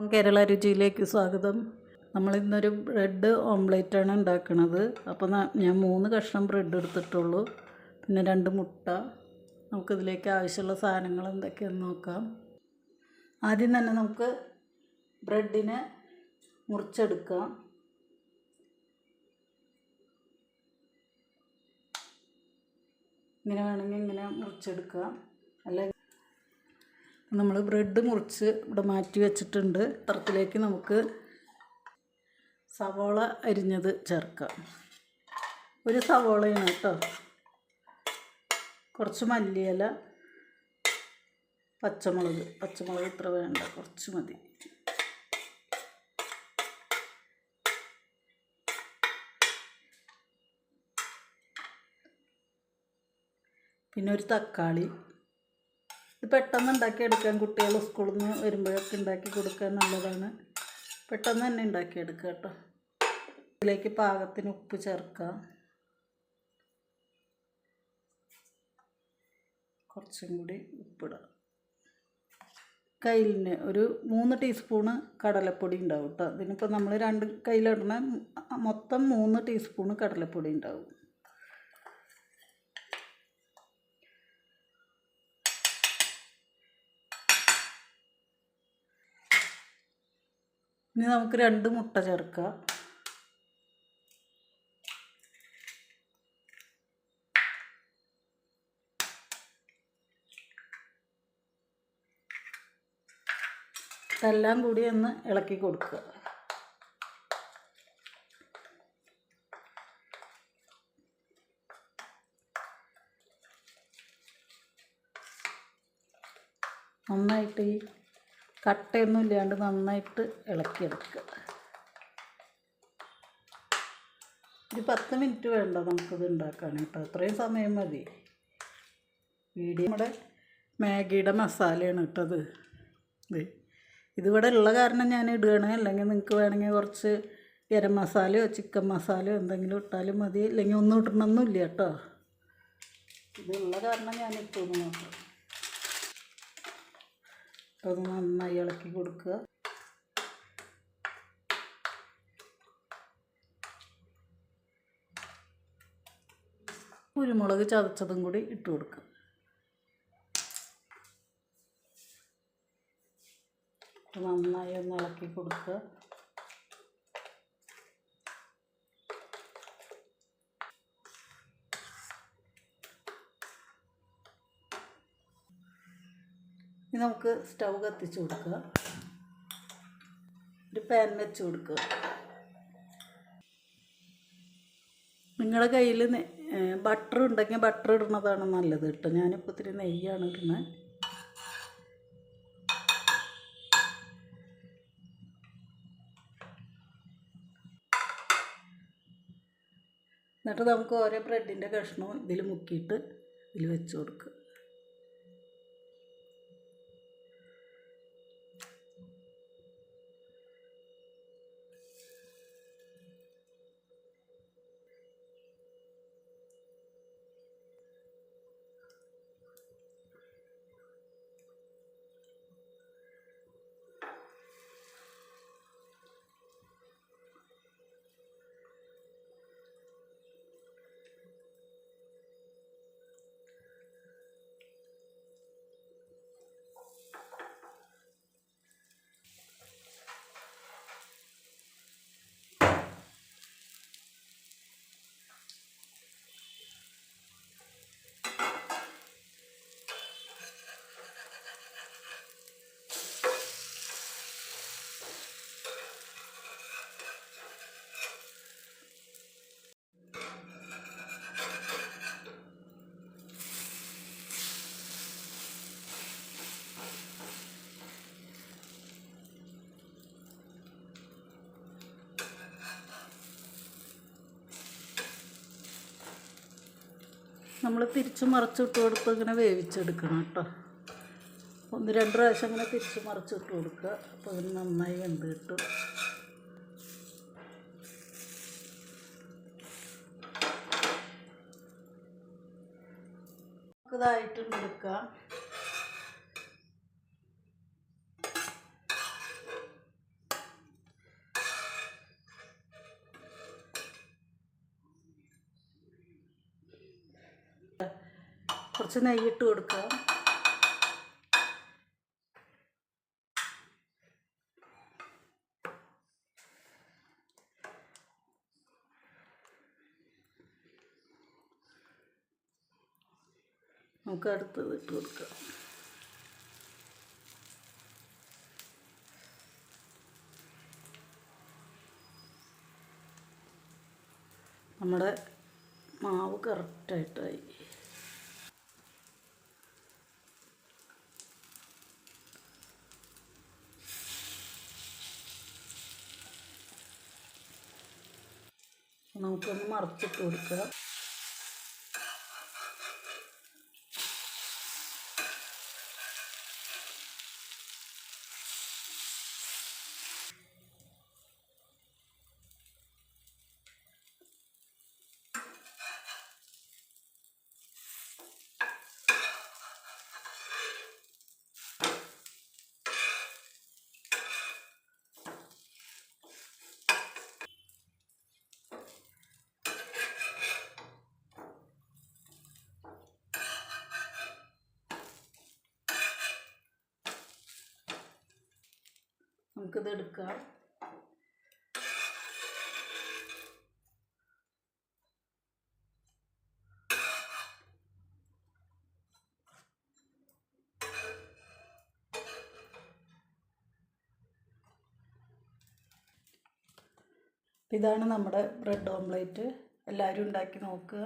കേരള രുചിയിലേക്ക് സ്വാഗതം. നമ്മൾ ഇന്നൊരു ബ്രെഡ് ഓംലേറ്റാണ് ഉണ്ടാക്കുന്നത് അപ്പോൾ ഞാൻ മൂന്ന് കഷ്ണം ബ്രെഡ് എടുത്തിട്ടുള്ളൂ. പിന്നെ രണ്ട് മുട്ട. നമുക്കിതിലേക്ക് ആവശ്യമുള്ള സാധനങ്ങൾ എന്തൊക്കെയാണെന്ന് നോക്കാം. ആദ്യം തന്നെ നമുക്ക് ബ്രെഡിനെ മുറിച്ചെടുക്കാം. ഇങ്ങനെ വേണമെങ്കിൽ ഇങ്ങനെ മുറിച്ചെടുക്കാം. അല്ലെങ്കിൽ നമ്മൾ ബ്രെഡ് മുറിച്ച് ഇവിടെ മാറ്റി വെച്ചിട്ടുണ്ട്. ഇത്തരത്തിലേക്ക് നമുക്ക് സവോള അരിഞ്ഞത് ചേർക്കാം. ഒരു സവോളയാണ് കേട്ടോ. കുറച്ച് മല്ലിയില പച്ചമുളക്. പച്ചമുളക് ഇത്ര വേണ്ട? കുറച്ച് മതി. പിന്നെ ഒരു തക്കാളി. പെട്ടെന്ന് ഉണ്ടാക്കിയെടുക്കാൻ കുട്ടികൾ സ്കൂളിൽ നിന്ന് വരുമ്പോഴൊക്കെ ഉണ്ടാക്കി കൊടുക്കാൻ നല്ലതാണ്. പെട്ടെന്ന് തന്നെ ഉണ്ടാക്കിയെടുക്കുക കേട്ടോ. ഇതിലേക്ക് പാകത്തിന് ഉപ്പ് ചേർക്കാം കുറച്ചും കൂടി ഉപ്പിടുക. കയ്യിലിന് ഒരു മൂന്ന് ടീസ്പൂണ് കടലപ്പൊടി ഉണ്ടാവും കേട്ടോ. ഇതിനിപ്പോൾ നമ്മൾ രണ്ട് കയ്യിലിടണ മൊത്തം മൂന്ന് ടീസ്പൂണ് കടലപ്പൊടി ഉണ്ടാവും. ഇനി നമുക്ക് രണ്ട് മുട്ട ചേർക്കുക. ഇതെല്ലാം കൂടി ഒന്ന് ഇളക്കി കൊടുക്കുക. നന്നായിട്ട് ഈ കട്ടയൊന്നും ഇല്ലാണ്ട് നന്നായിട്ട് ഇളക്കിയെടുക്കുക. ഒരു പത്ത് മിനിറ്റ് വേണ്ട നമുക്കിത് ഉണ്ടാക്കാൻ കേട്ടോ അത്രയും സമയം മതി. വീഡിയോ നമ്മുടെ മാഗിയുടെ മസാലയാണ് ഇട്ടത്. ഇത് ഇതിവിടെ ഉള്ള കാരണം ഞാൻ ഇടുകയാണ്. അല്ലെങ്കിൽ നിങ്ങൾക്ക് വേണമെങ്കിൽ കുറച്ച് ഗരം മസാലയോ ചിക്കൻ മസാലയോ എന്തെങ്കിലും ഇട്ടാലും മതി. അല്ലെങ്കിൽ ഒന്നും ഇടണമെന്നില്ല കേട്ടോ. ഇതുള്ള കാരണം ഞാൻ ഇട്ടു എന്ന് മാത്രം അത് നന്നായി ഇളക്കി കൊടുക്കുക. കുരുമുളക് ചതച്ചതും കൂടി ഇട്ട് കൊടുക്കുക. നന്നായി ഒന്ന് ഇളക്കി കൊടുക്കുക. ഇനി നമുക്ക് സ്റ്റൗ കത്തിച്ച് കൊടുക്കുക. ഒരു പാൻ വെച്ച് കൊടുക്കുക. നിങ്ങളുടെ കയ്യിൽ ബട്ടർ ഉണ്ടെങ്കിൽ ബട്ടർ ഇടുന്നതാണ് നല്ലത് കേട്ടോ. ഞാനിപ്പോൾ ഇത്തിരി നെയ്യാണ് ഇടുന്നത്. എന്നിട്ട് നമുക്ക് ഓരോ ബ്രെഡിന്റെ കഷ്ണവും ഇതിൽ മുക്കിയിട്ട് ഇതിൽ വെച്ച് കൊടുക്കുക. നമ്മൾ തിരിച്ച് മറിച്ചിട്ട് കൊടുത്ത് ഇങ്ങനെ വേവിച്ചെടുക്കണം കേട്ടോ. ഒന്ന് രണ്ട് പ്രാവശ്യം ഇങ്ങനെ തിരിച്ച് മറിച്ചിട്ട് കൊടുക്കുക. അപ്പോൾ അതിന് നന്നായി വെന്ത് കിട്ടും. ഇതായിട്ടുണ്ട് എടുക്കാം. കുറച്ച് നെയ്യിട്ട് കൊടുക്കുക നമുക്ക് അടുത്തത് ഇട്ട് കൊടുക്കാം. നമ്മുടെ മാവ് കറക്റ്റായിട്ടായി നമുക്കൊന്ന് മറച്ചിട്ട് കൊടുക്കുക. നമുക്കിത് എടുക്കാം. ഇതാണ് നമ്മുടെ ബ്രെഡ് ഓംലേറ്റ്. എല്ലാവരും ഉണ്ടാക്കി നോക്കുക.